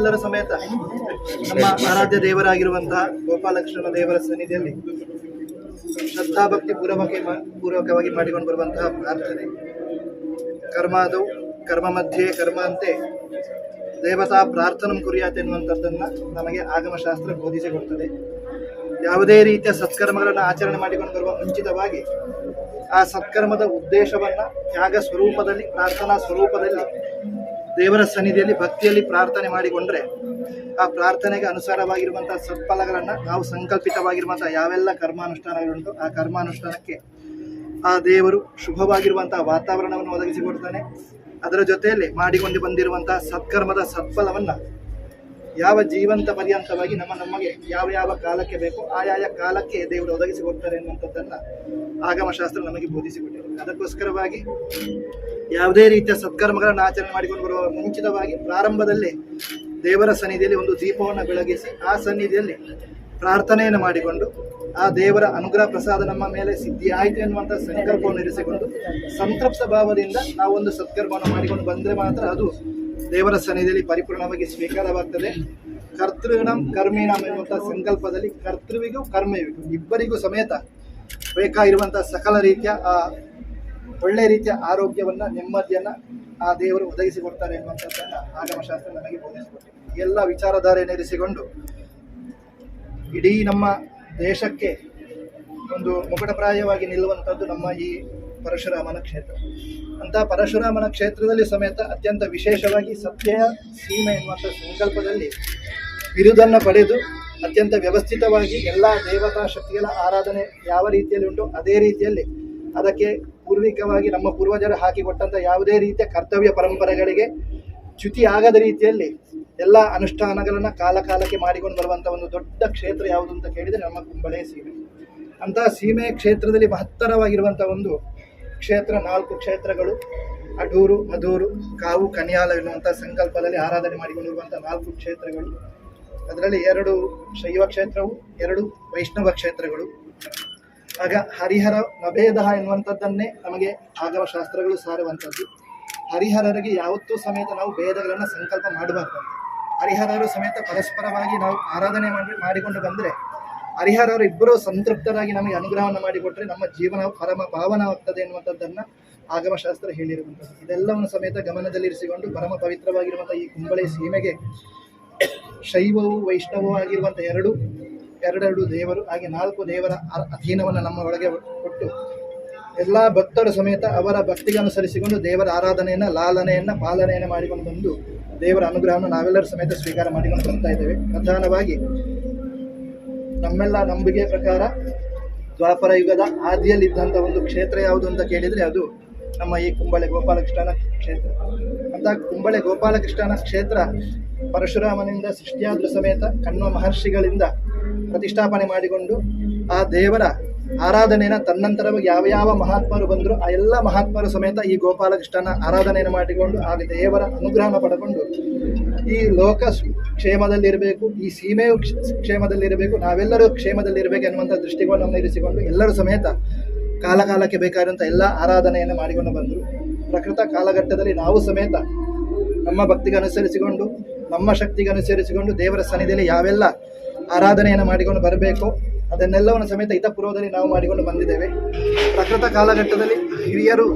ಎಲ್ಲರ ಸಮೇತ ನಮ್ಮ ಆರಾಧ್ಯ ದೇವರಾಗಿರುವಂತಹ ಗೋಪಾಲಕೃಷ್ಣನ ದೇವರ ಸನ್ನಿಧಿಯಲ್ಲಿ ಶ್ರದ್ಧಾಭಕ್ತಿ ಪೂರ್ವಕ ಪೂರ್ವಕವಾಗಿ ಮಾಡಿಕೊಂಡು ಬರುವಂತಹ ಪ್ರಾರ್ಥನೆ. ಕರ್ಮಾದವು ಕರ್ಮ ಮಧ್ಯೆ, ಕರ್ಮ ಅಂತೆ. ದೇವತಾ ಪ್ರಾರ್ಥನೆ ಕುರಿಯಾತ್ ಎನ್ನುವಂಥದ್ದನ್ನು ನಮಗೆ ಆಗಮಶಾಸ್ತ್ರ ಬೋಧಿಸಿಕೊಡ್ತದೆ ಯಾವುದೇ ರೀತಿಯ ಸತ್ಕರ್ಮಗಳನ್ನು ಆಚರಣೆ ಮಾಡಿಕೊಂಡು ಬರುವ ಮುಂಚಿತವಾಗಿ ಆ ಸತ್ಕರ್ಮದ ಉದ್ದೇಶವನ್ನ ತ್ಯಾಗ ಸ್ವರೂಪದಲ್ಲಿ, ಪ್ರಾರ್ಥನಾ ಸ್ವರೂಪದಲ್ಲಿ ದೇವರ ಸನ್ನಿಧಿಯಲ್ಲಿ ಭಕ್ತಿಯಲ್ಲಿ ಪ್ರಾರ್ಥನೆ ಮಾಡಿಕೊಂಡ್ರೆ ಆ ಪ್ರಾರ್ಥನೆಗೆ ಅನುಸಾರವಾಗಿರುವಂತಹ ಸತ್ಫಲಗಳನ್ನ ನಾವು ಸಂಕಲ್ಪಿತವಾಗಿರುವಂತಹ ಯಾವೆಲ್ಲ ಕರ್ಮಾನುಷ್ಠಾನಗಳುಂಟು ಆ ಕರ್ಮಾನುಷ್ಠಾನಕ್ಕೆ ಆ ದೇವರು ಶುಭವಾಗಿರುವಂತಹ ವಾತಾವರಣವನ್ನು ಒದಗಿಸಿಕೊಡ್ತಾನೆ ಅದರ ಜೊತೆಯಲ್ಲಿ ಮಾಡಿಕೊಂಡು ಬಂದಿರುವಂತಹ ಸತ್ಕರ್ಮದ ಸತ್ಫಲವನ್ನ ಯಾವ ಜೀವಂತ ಪರ್ಯಂತವಾಗಿ ನಮ್ಮ ನಮಗೆ ಯಾವ ಯಾವ ಕಾಲಕ್ಕೆ ಬೇಕೋ ಆಯಾಯ ಕಾಲಕ್ಕೆ ದೇವರು ಒದಗಿಸಿಕೊಡ್ತಾರೆ ಎನ್ನುವಂಥದ್ದನ್ನ ಆಗಮಶಾಸ್ತ್ರ ನಮಗೆ ಬೋಧಿಸಿಕೊಟ್ಟಿದೆ. ಅದಕ್ಕೋಸ್ಕರವಾಗಿ ಯಾವುದೇ ರೀತಿಯ ಸತ್ಕರ್ಮಗಳನ್ನು ಆಚರಣೆ ಮಾಡಿಕೊಂಡು ಬರುವ ಮುಂಚಿತವಾಗಿ ಪ್ರಾರಂಭದಲ್ಲಿ ದೇವರ ಸನ್ನಿಧಿಯಲ್ಲಿ ಒಂದು ದೀಪವನ್ನು ಬೆಳಗಿಸಿ ಆ ಸನ್ನಿಧಿಯಲ್ಲಿ ಪ್ರಾರ್ಥನೆಯನ್ನು ಮಾಡಿಕೊಂಡು ಆ ದೇವರ ಅನುಗ್ರಹ ಪ್ರಸಾದ ನಮ್ಮ ಮೇಲೆ ಸಿದ್ಧಿ ಆಯಿತು ಎನ್ನುವಂಥ ಸಂಕಲ್ಪವನ್ನು ಇರಿಸಿಕೊಂಡು ಸಂತೃಪ್ತ ಭಾವದಿಂದ ನಾವು ಒಂದು ಸತ್ಕರ್ಮವನ್ನು ಮಾಡಿಕೊಂಡು ಬಂದರೆ ಮಾತ್ರ ಅದು ದೇವರ ಸನ್ನಿಧಿಯಲ್ಲಿ ಪರಿಪೂರ್ಣವಾಗಿ ಸ್ವೀಕಾರವಾಗ್ತದೆ. ಕರ್ತೃಣಂ ಕರ್ಮಿಣಂ ಎನ್ನುವಂಥ ಸಂಕಲ್ಪದಲ್ಲಿ ಕರ್ತೃವಿಗೂ ಕರ್ಮವಿಗೂ ಇಬ್ಬರಿಗೂ ಸಮೇತ ಬೇಕಾಗಿರುವಂತಹ ಸಕಲ ರೀತಿಯ ಆ ಒಳ್ಳೆ ರೀತಿಯ ಆರೋಗ್ಯವನ್ನ, ನೆಮ್ಮದಿಯನ್ನ ಆ ದೇವರು ಒದಗಿಸಿಕೊಡ್ತಾರೆ ಎನ್ನುವಂಥದ್ದನ್ನ ಆಗಮಶಾಸ್ತ್ರ ನನಗೆ ಬೋಧಿಸಿಕೊಟ್ಟಿದೆ. ಎಲ್ಲ ವಿಚಾರಧಾರೆ ನೆರೆಸಿಕೊಂಡು ಇಡೀ ನಮ್ಮ ದೇಶಕ್ಕೆ ಒಂದು ಮುಕಟಪ್ರಾಯವಾಗಿ ನಿಲ್ಲುವಂಥದ್ದು ನಮ್ಮ ಈ ಪರಶುರಾಮನ ಕ್ಷೇತ್ರ. ಅಂತ ಪರಶುರಾಮನ ಕ್ಷೇತ್ರದಲ್ಲಿ ಸಮೇತ ಅತ್ಯಂತ ವಿಶೇಷವಾಗಿ ಸತ್ಯ, ಸೀಮೆ ಎನ್ನುವಂಥ ಸಂಕಲ್ಪದಲ್ಲಿ ಬಿರುದನ್ನು ಪಡೆದು ಅತ್ಯಂತ ವ್ಯವಸ್ಥಿತವಾಗಿ ಎಲ್ಲ ದೇವತಾ ಶಕ್ತಿಗಳ ಆರಾಧನೆ ಯಾವ ರೀತಿಯಲ್ಲಿ ಉಂಟು ಅದೇ ರೀತಿಯಲ್ಲಿ ಅದಕ್ಕೆ ಪೂರ್ವಿಕವಾಗಿ ನಮ್ಮ ಪೂರ್ವಜರು ಹಾಕಿಕೊಟ್ಟಂಥ ಯಾವುದೇ ರೀತಿಯ ಕರ್ತವ್ಯ ಪರಂಪರೆಗಳಿಗೆ ಚ್ಯುತಿ ಆಗದ ರೀತಿಯಲ್ಲಿ ಎಲ್ಲ ಅನುಷ್ಠಾನಗಳನ್ನು ಕಾಲಕಾಲಕ್ಕೆ ಮಾಡಿಕೊಂಡು ಬರುವಂಥ ಒಂದು ದೊಡ್ಡ ಕ್ಷೇತ್ರ ಯಾವುದು ಅಂತ ಕೇಳಿದರೆ ನಮ್ಮ ಕುಂಬಳೆ ಸೀಮೆ. ಅಂತಹ ಸೀಮೆ ಕ್ಷೇತ್ರದಲ್ಲಿ ಮಹತ್ತರವಾಗಿರುವಂಥ ಒಂದು ಕ್ಷೇತ್ರ ನಾಲ್ಕು ಕ್ಷೇತ್ರಗಳು, ಅಡೂರು ಮಧೂರು ಕಾವು, ಕನಿಯಾಲ ಎನ್ನುವಂಥ ಸಂಕಲ್ಪದಲ್ಲಿ ಆರಾಧನೆ ಮಾಡಿಕೊಂಡಿರುವಂಥ ನಾಲ್ಕು ಕ್ಷೇತ್ರಗಳು. ಅದರಲ್ಲಿ ಎರಡು ಶೈವ ಕ್ಷೇತ್ರವು, ಎರಡು ವೈಷ್ಣವ ಕ್ಷೇತ್ರಗಳು. ಆಗ ಹರಿಹರ ನಭೇದ ಎನ್ನುವಂಥದ್ದನ್ನೇ ನಮಗೆ ಆಗಮ ಶಾಸ್ತ್ರಗಳು ಸಾರುವಂಥದ್ದು. ಹರಿಹರರಿಗೆ ಯಾವತ್ತೂ ಸಮೇತ ನಾವು ಭೇದಗಳನ್ನು ಸಂಕಲ್ಪ ಮಾಡಬಾರ್ದು. ಹರಿಹರರು ಸಮೇತ ಪರಸ್ಪರವಾಗಿ ನಾವು ಆರಾಧನೆ ಮಾಡಿ, ಮಾಡಿಕೊಂಡು ಬಂದರೆ ಹರಿಹರರು ಇಬ್ಬರೂ ಸಂತೃಪ್ತರಾಗಿ ನಮಗೆ ಅನುಗ್ರಹವನ್ನು ಮಾಡಿಕೊಟ್ಟರೆ ನಮ್ಮ ಜೀವನ ಪರಮ ಭಾವನವಾಗ್ತದೆ ಎನ್ನುವಂಥದ್ದನ್ನು ಆಗಮಶಾಸ್ತ್ರ ಹೇಳಿರುವಂಥದ್ದು. ಇದೆಲ್ಲವನ್ನು ಸಮೇತ ಗಮನದಲ್ಲಿರಿಸಿಕೊಂಡು ಪರಮ ಪವಿತ್ರವಾಗಿರುವಂಥ ಈ ಕುಂಬಳೆ ಸೀಮೆಗೆ ಶೈವವು ವೈಷ್ಣವೂ ಆಗಿರುವಂಥ ಎರಡು ಎರಡೆರಡು ದೇವರು, ಹಾಗೆ ನಾಲ್ಕು ದೇವರ ಅಧೀನವನ್ನು ನಮ್ಮ ಒಳಗೆ ಕೊಟ್ಟು ಎಲ್ಲ ಭಕ್ತರು ಸಮೇತ ಅವರ ಭಕ್ತಿಗೆ ಅನುಸರಿಸಿಕೊಂಡು ದೇವರ ಆರಾಧನೆಯನ್ನು, ಲಾಲನೆಯನ್ನು, ಪಾಲನೆಯನ್ನು ಮಾಡಿಕೊಂಡು ಬಂದು ದೇವರ ಅನುಗ್ರಹವನ್ನು ನಾವೆಲ್ಲರೂ ಸಮೇತ ಸ್ವೀಕಾರ ಮಾಡಿಕೊಂಡು ಬರ್ತಾ ಇದ್ದೇವೆ. ಪ್ರಧಾನವಾಗಿ ನಮ್ಮೆಲ್ಲ ನಂಬಿಕೆ ಪ್ರಕಾರ ದ್ವಾಪರ ಯುಗದ ಆದಿಯಲ್ಲಿದ್ದಂಥ ಒಂದು ಕ್ಷೇತ್ರ ಯಾವುದು ಅಂತ ಕೇಳಿದರೆ ಅದು ನಮ್ಮ ಈ ಕುಂಬಳೆ ಗೋಪಾಲಕೃಷ್ಣನ ಕ್ಷೇತ್ರ. ಅಂತ ಕುಂಬಳೆ ಗೋಪಾಲಕೃಷ್ಣನ ಕ್ಷೇತ್ರ ಪರಶುರಾಮನಿಂದ ಸೃಷ್ಟಿಯಾದ್ರೂ ಸಮೇತ ಕಣ್ವ ಮಹರ್ಷಿಗಳಿಂದ ಪ್ರತಿಷ್ಠಾಪನೆ ಮಾಡಿಕೊಂಡು ಆ ದೇವರ ಆರಾಧನೆಯನ್ನು ತನ್ನಂತರವಾಗಿ ಯಾವ ಯಾವ ಮಹಾತ್ಮರು ಬಂದರು ಆ ಎಲ್ಲ ಮಹಾತ್ಮರು ಸಮೇತ ಈ ಗೋಪಾಲಕೃಷ್ಣನ ಆರಾಧನೆಯನ್ನು ಮಾಡಿಕೊಂಡು ಆ ದೇವರ ಅನುಗ್ರಹನ ಪಡೆಕೊಂಡು ಈ ಲೋಕ ಕ್ಷೇಮದಲ್ಲಿರಬೇಕು, ಈ ಸೀಮೆಯು ಕ್ಷ- ಕ್ಷೇಮದಲ್ಲಿರಬೇಕು, ನಾವೆಲ್ಲರೂ ಕ್ಷೇಮದಲ್ಲಿರಬೇಕು ಎನ್ನುವಂಥ ದೃಷ್ಟಿಕೋನವನ್ನು ಇರಿಸಿಕೊಂಡು ಎಲ್ಲರೂ ಸಮೇತ ಕಾಲಕಾಲಕ್ಕೆ ಬೇಕಾದಂಥ ಎಲ್ಲ ಆರಾಧನೆಯನ್ನು ಮಾಡಿಕೊಂಡು ಬಂದರು. ಪ್ರಕೃತ ಕಾಲಘಟ್ಟದಲ್ಲಿ ನಾವು ಸಮೇತ ನಮ್ಮ ಭಕ್ತಿಗೆ ಅನುಸರಿಸಿಕೊಂಡು ನಮ್ಮ ಶಕ್ತಿಗೆ ಅನುಸರಿಸಿಕೊಂಡು ದೇವರ ಸನ್ನಿಧಿಯಲ್ಲಿ ಯಾವೆಲ್ಲ ಆರಾಧನೆಯನ್ನು ಮಾಡಿಕೊಂಡು ಬರಬೇಕು. ಅದನ್ನೆಲ್ಲವನ್ನು ಸಮೇತ ಹಿತಪೂರ್ವದಲ್ಲಿ ನಾವು ಮಾಡಿಕೊಂಡು ಬಂದಿದ್ದೇವೆ. ಪ್ರಕೃತ ಕಾಲಘಟ್ಟದಲ್ಲಿ ಹಿರಿಯರು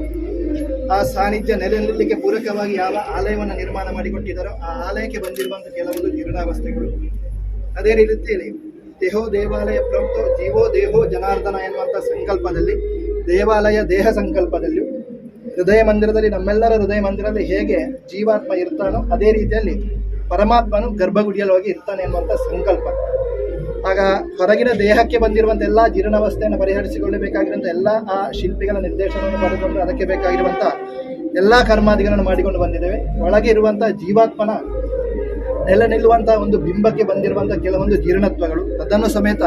ಆ ಸಾನ್ನಿಧ್ಯ ನೆಲೆ ನಿಲ್ಲಲಿಕ್ಕೆ ಪೂರಕವಾಗಿ ಯಾವ ಆಲಯವನ್ನು ನಿರ್ಮಾಣ ಮಾಡಿಕೊಟ್ಟಿದ್ದಾರೋ ಆ ಆಲಯಕ್ಕೆ ಬಂದಿರುವಂಥ ಕೆಲವೊಂದು ಜೀರ್ಣಾವಸ್ಥೆಗಳು ಅದೇ ರೀತಿಯಲ್ಲಿ ದೇಹೋ ದೇವಾಲಯ ಪ್ರವೃತ್ತೋ ಜೀವೋ ದೇಹೋ ಜನಾರ್ದನ ಎನ್ನುವಂಥ ಸಂಕಲ್ಪದಲ್ಲಿ, ದೇವಾಲಯ ದೇಹ ಸಂಕಲ್ಪದಲ್ಲಿಯೂ ಹೃದಯ ಮಂದಿರದಲ್ಲಿ ನಮ್ಮೆಲ್ಲರ ಹೃದಯ ಮಂದಿರದಲ್ಲಿ ಹೇಗೆ ಜೀವಾತ್ಮ ಇರ್ತಾನೋ ಅದೇ ರೀತಿಯಲ್ಲಿ ಪರಮಾತ್ಮನು ಗರ್ಭಗುಡಿಯಲ್ಲಿ ಹೋಗಿ ಇರ್ತಾನೆ ಎನ್ನುವಂಥ ಸಂಕಲ್ಪ. ಆಗ ಹೊರಗಿನ ದೇಹಕ್ಕೆ ಬಂದಿರುವಂಥ ಎಲ್ಲ ಜೀರ್ಣಾವಸ್ಥೆಯನ್ನು ಪರಿಹರಿಸಿಕೊಳ್ಳಬೇಕಾಗಿರುವಂಥ ಎಲ್ಲ ಆ ಶಿಲ್ಪಿಗಳ ನಿರ್ದೇಶನವನ್ನು ಪಡೆದುಕೊಂಡು ಅದಕ್ಕೆ ಬೇಕಾಗಿರುವಂಥ ಎಲ್ಲ ಕರ್ಮಾದಿಗಳನ್ನು ಮಾಡಿಕೊಂಡು ಬಂದಿದ್ದೇವೆ. ಒಳಗೆ ಇರುವಂಥ ಜೀವಾತ್ಮನ ನೆಲೆ ನಿಲ್ಲುವಂಥ ಒಂದು ಬಿಂಬಕ್ಕೆ ಬಂದಿರುವಂಥ ಕೆಲವೊಂದು ಜೀರ್ಣತ್ವಗಳು. ಅದನ್ನು ಸಮೇತ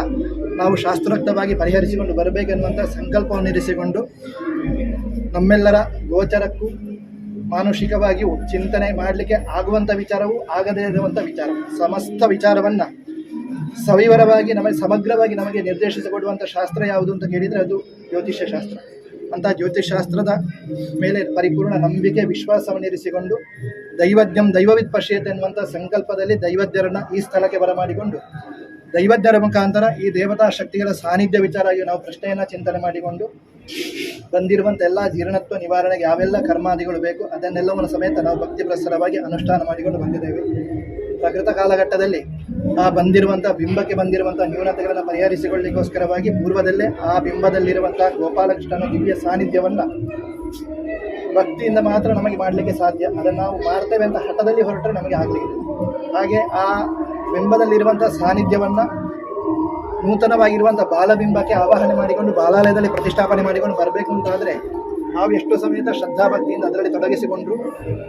ನಾವು ಶಾಸ್ತ್ರೋಕ್ತವಾಗಿ ಪರಿಹರಿಸಿಕೊಂಡು ಬರಬೇಕೆನ್ನುವಂಥ ಸಂಕಲ್ಪವನ್ನು ಇರಿಸಿಕೊಂಡು ನಮ್ಮೆಲ್ಲರ ಗೋಚರಕ್ಕೂ ಮಾನುಷಿಕವಾಗಿಯೂ ಚಿಂತನೆ ಮಾಡಲಿಕ್ಕೆ ಆಗುವಂಥ ವಿಚಾರವೂ ಆಗದೇ ಇರುವಂಥ ವಿಚಾರ. ಸಮಸ್ತ ವಿಚಾರವನ್ನು ಸವಿವರವಾಗಿ ನಮಗೆ ಸಮಗ್ರವಾಗಿ ನಮಗೆ ನಿರ್ದೇಶಿಸಿಕೊಡುವಂಥ ಶಾಸ್ತ್ರ ಯಾವುದು ಅಂತ ಕೇಳಿದರೆ ಅದು ಜ್ಯೋತಿಷ್ಯ ಶಾಸ್ತ್ರ. ಅಂತ ಜ್ಯೋತಿಷಾಸ್ತ್ರದ ಮೇಲೆ ಪರಿಪೂರ್ಣ ನಂಬಿಕೆ, ವಿಶ್ವಾಸವನ್ನು ಇರಿಸಿಕೊಂಡು ದೈವಜ್ಞಂ ದೈವವಿತ್ ಪಶ್ಯತೆ ಎನ್ನುವಂಥ ಸಂಕಲ್ಪದಲ್ಲಿ ದೈವಜ್ಞರನ್ನ ಈ ಸ್ಥಳಕ್ಕೆ ಬರಮಾಡಿಕೊಂಡು ದೈವಜ್ಞರ ಮುಖಾಂತರ ಈ ದೇವತಾ ಶಕ್ತಿಗಳ ಸಾನ್ನಿಧ್ಯ ವಿಚಾರವಾಗಿ ನಾವು ಪ್ರಶ್ನೆಯನ್ನ ಚಿಂತನೆ ಮಾಡಿಕೊಂಡು ಬಂದಿರುವಂಥ ಎಲ್ಲ ಜೀರ್ಣತ್ವ ನಿವಾರಣೆಗೆ ಯಾವೆಲ್ಲ ಕರ್ಮಾದಿಗಳು ಬೇಕು ಅದನ್ನೆಲ್ಲವನ್ನು ಸಮೇತ ನಾವು ಭಕ್ತಿ ಪ್ರಸರವಾಗಿ ಅನುಷ್ಠಾನ ಮಾಡಿಕೊಂಡು ಬಂದಿದ್ದೇವೆ. ಪ್ರಕೃತ ಕಾಲಘಟ್ಟದಲ್ಲಿ ಆ ಬಂದಿರುವಂಥ ಬಿಂಬಕ್ಕೆ ಬಂದಿರುವಂಥ ನ್ಯೂನತೆಗಳನ್ನು ಪರಿಹರಿಸಿಕೊಳ್ಳಿಕ್ಕೋಸ್ಕರವಾಗಿ ಪೂರ್ವದಲ್ಲೇ ಆ ಬಿಂಬದಲ್ಲಿರುವಂತಹ ಗೋಪಾಲಕೃಷ್ಣನ ದಿವ್ಯ ಸಾನ್ನಿಧ್ಯವನ್ನ ಭಕ್ತಿಯಿಂದ ಮಾತ್ರ ನಮಗೆ ಮಾಡಲಿಕ್ಕೆ ಸಾಧ್ಯ. ಅದನ್ನು ನಾವು ಮಾಡ್ತೇವೆ ಅಂತ ಹಠದಲ್ಲಿ ಹೊರಟರೆ ನಮಗೆ ಆಗಲಿಲ್ಲ ಹಾಗೆ ಆ ಬಿಂಬದಲ್ಲಿರುವಂಥ ಸಾನ್ನಿಧ್ಯವನ್ನು ನೂತನವಾಗಿರುವಂಥ ಬಾಲಬಿಂಬಕ್ಕೆ ಆವಾಹನೆ ಮಾಡಿಕೊಂಡು ಬಾಲಾಲಯದಲ್ಲಿ ಪ್ರತಿಷ್ಠಾಪನೆ ಮಾಡಿಕೊಂಡು ಬರಬೇಕು ಅಂತಾದರೆ ನಾವು ಎಷ್ಟು ಸಮೇತ ಶ್ರದ್ಧಾಭಕ್ತಿಯಿಂದ ಅದರಲ್ಲಿ ತೊಡಗಿಸಿಕೊಂಡ್ರು.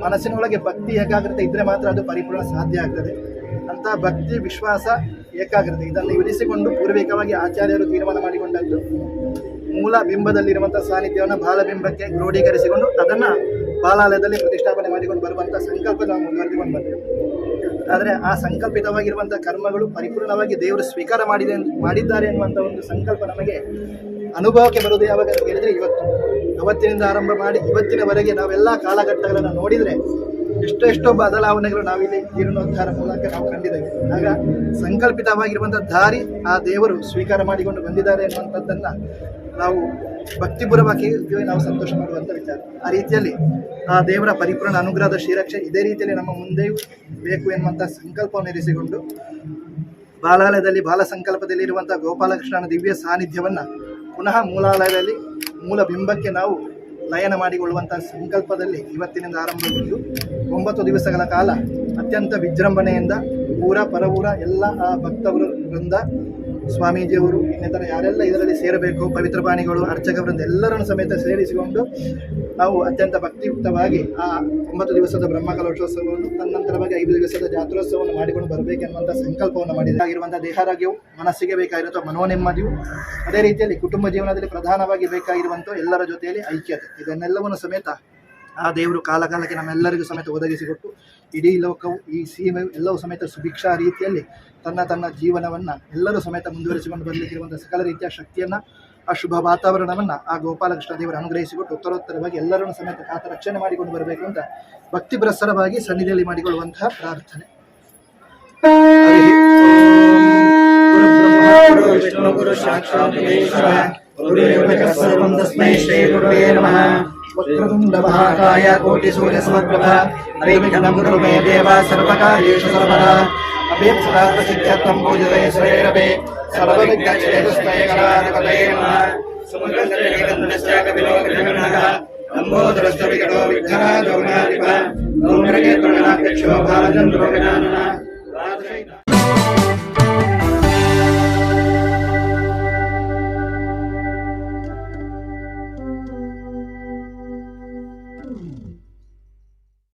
ಮನಸ್ಸಿನೊಳಗೆ ಭಕ್ತಿ ಏಕಾಗ್ರತೆ ಇದ್ದರೆ ಮಾತ್ರ ಅದು ಪರಿಪೂರ್ಣ ಸಾಧ್ಯ ಆಗ್ತದೆ. ಅಂತ ಭಕ್ತಿ, ವಿಶ್ವಾಸ, ಏಕಾಗ್ರತೆ ಇದನ್ನು ಇರಿಸಿಕೊಂಡು ಪೂರ್ವಿಕವಾಗಿ ಆಚಾರ್ಯರು ತೀರ್ಮಾನ ಮಾಡಿಕೊಂಡದ್ದು. ಮೂಲ ಬಿಂಬದಲ್ಲಿರುವಂಥ ಸಾನ್ನಿಧ್ಯವನ್ನು ಬಾಲಬಿಂಬಕ್ಕೆ ಕ್ರೋಢೀಕರಿಸಿಕೊಂಡು ಅದನ್ನು ಬಾಲಾಲಯದಲ್ಲಿ ಪ್ರತಿಷ್ಠಾಪನೆ ಮಾಡಿಕೊಂಡು ಬರುವಂಥ ಸಂಕಲ್ಪ ನಾವು ಮುಂದುವರೆದುಕೊಂಡು ಬಂದೆವು. ಆದರೆ ಆ ಸಂಕಲ್ಪಿತವಾಗಿರುವಂಥ ಕರ್ಮಗಳು ಪರಿಪೂರ್ಣವಾಗಿ ದೇವರು ಸ್ವೀಕಾರ ಮಾಡಿದೆ ಮಾಡಿದ್ದಾರೆ ಎನ್ನುವಂಥ ಒಂದು ಸಂಕಲ್ಪ ನಮಗೆ ಅನುಭವಕ್ಕೆ ಬರುವುದು ಯಾವಾಗ ಹೇಳಿದರೆ ಇವತ್ತು. ಅವತ್ತಿನಿಂದ ಆರಂಭ ಮಾಡಿ ಇವತ್ತಿನವರೆಗೆ ನಾವೆಲ್ಲ ಕಾಲಘಟ್ಟಗಳನ್ನು ನೋಡಿದರೆ ಎಷ್ಟೆಷ್ಟೋ ಬದಲಾವಣೆಗಳು ನಾವಿಲ್ಲಿ ಜೀರ್ಣೋದ್ಧಾರ ಮೂಲಕ ನಾವು ಕಂಡಿದ್ದೇವೆ. ಆಗ ಸಂಕಲ್ಪಿತವಾಗಿರುವಂಥ ದಾರಿ ಆ ದೇವರು ಸ್ವೀಕಾರ ಮಾಡಿಕೊಂಡು ಬಂದಿದ್ದಾರೆ ಎನ್ನುವಂಥದ್ದನ್ನು ನಾವು ಭಕ್ತಿಪೂರ್ವಕವಾಗಿ ನಾವು ಸಂತೋಷ ಮಾಡುವಂಥ ವಿಚಾರ. ಆ ರೀತಿಯಲ್ಲಿ ಆ ದೇವರ ಪರಿಪೂರ್ಣ ಅನುಗ್ರಹದ ಶ್ರೀರಕ್ಷೆ ಇದೇ ರೀತಿಯಲ್ಲಿ ನಮ್ಮ ಮುಂದೆಯೂ ಬೇಕು ಎನ್ನುವಂಥ ಸಂಕಲ್ಪವನ್ನು ಇರಿಸಿಕೊಂಡು ಬಾಲಾಲಯದಲ್ಲಿ, ಬಾಲ ಸಂಕಲ್ಪದಲ್ಲಿರುವಂಥ ಗೋಪಾಲಕೃಷ್ಣನ ದಿವ್ಯ ಸಾನ್ನಿಧ್ಯವನ್ನು ಪುನಃ ಮೂಲಾಲಯದಲ್ಲಿ ಮೂಲ ಬಿಂಬಕ್ಕೆ ನಾವು ಲಯನ ಮಾಡಿಕೊಳ್ಳುವಂಥ ಸಂಕಲ್ಪದಲ್ಲಿ ಇವತ್ತಿನಿಂದ ಆರಂಭಗೊಂಡು ಒಂಬತ್ತು ದಿವಸಗಳ ಕಾಲ ಅತ್ಯಂತ ವಿಜೃಂಭಣೆಯಿಂದ ಊರ ಪರವೂರ ಎಲ್ಲ ಆ ಭಕ್ತವರು ವೃಂದ, ಸ್ವಾಮೀಜಿಯವರು, ಇನ್ನಿತರ ಯಾರೆಲ್ಲ ಇದರಲ್ಲಿ ಸೇರಬೇಕು, ಪವಿತ್ರ ಪ್ರಾಣಿಗಳು ಅರ್ಚಕ ವೃಂದ ಎಲ್ಲರನ್ನು ಸಮೇತ ಸೇರಿಸಿಕೊಂಡು ನಾವು ಅತ್ಯಂತ ಭಕ್ತಿಯುಕ್ತವಾಗಿ ಆ ಒಂಬತ್ತು ದಿವಸದ ಬ್ರಹ್ಮಕಲೋತ್ಸವವನ್ನು, ತನ್ನಂತರವಾಗಿ ಐದು ದಿವಸದ ಜಾತ್ರೋತ್ಸವವನ್ನು ಮಾಡಿಕೊಂಡು ಬರಬೇಕೆನ್ನುವಂಥ ಸಂಕಲ್ಪವನ್ನು ಮಾಡಿದೆ ಆಗಿರುವಂಥ ದೇಹಾರೋಗ್ಯವು ಮನಸ್ಸಿಗೆ ಬೇಕಾಗಿರುವಂಥ ಮನೋನೆಮ್ಮದಿಯು, ಅದೇ ರೀತಿಯಲ್ಲಿ ಕುಟುಂಬ ಜೀವನದಲ್ಲಿ ಪ್ರಧಾನವಾಗಿ ಬೇಕಾಗಿರುವಂಥ ಎಲ್ಲರ ಜೊತೆಯಲ್ಲಿ ಐಕ್ಯತೆ. ಇದನ್ನೆಲ್ಲವನ್ನು ಸಮೇತ ಆ ದೇವರು ಕಾಲ ಕಾಲಕ್ಕೆ ನಮ್ಮೆಲ್ಲರಿಗೂ ಸಮೇತ ಒದಗಿಸಿಕೊಟ್ಟು ಇಡೀ ಲೋಕವು, ಈ ಸೀಮೆ ಎಲ್ಲವೂ ಸಮೇತ ಸುಭಿಕ್ಷಾ ರೀತಿಯಲ್ಲಿ ತನ್ನ ತನ್ನ ಜೀವನವನ್ನು ಎಲ್ಲರೂ ಸಮೇತ ಮುಂದುವರಿಸಿಕೊಂಡು ಬರಲಿಕ್ಕಿರುವಂಥ ಸಕಲ ರೀತಿಯ ಶಕ್ತಿಯನ್ನು, ಆ ಶುಭ ವಾತಾವರಣವನ್ನು ಆ ಗೋಪಾಲಕೃಷ್ಣ ದೇವರು ಅನುಗ್ರಹಿಸಿಕೊಟ್ಟು ಉತ್ತರೋತ್ತರವಾಗಿ ಎಲ್ಲರನ್ನು ಸಮೇತ ಆತ ರಕ್ಷಣೆ ಮಾಡಿಕೊಂಡು ಬರಬೇಕು ಅಂತ ಭಕ್ತಿ ಪ್ರಸರವಾಗಿ ಸನ್ನಿಧಿಯಲ್ಲಿ ಮಾಡಿಕೊಳ್ಳುವಂತಹ ಪ್ರಾರ್ಥನೆ. ಗುರು सर्वं तस्मै श्रीगुरवे नमः वक्रतुण्डमहाकाय कोटिसूर्यसमप्रभा हरिविघ्नं कुरु मे देवा सर्वकार्येषु सर्वदा अभीप्सदार्थसिद्ध्यर्थं पूजिते सुरेरपे सर्वविघ्नक्षेतस्मै करारपदये नमः समुद्रस्य कपिलोकजगन्नः लम्बोदरस्य विकटो विघ्नराजो नाधिपः नौमृगे तृणनाक्षो भारतं लोकजाननः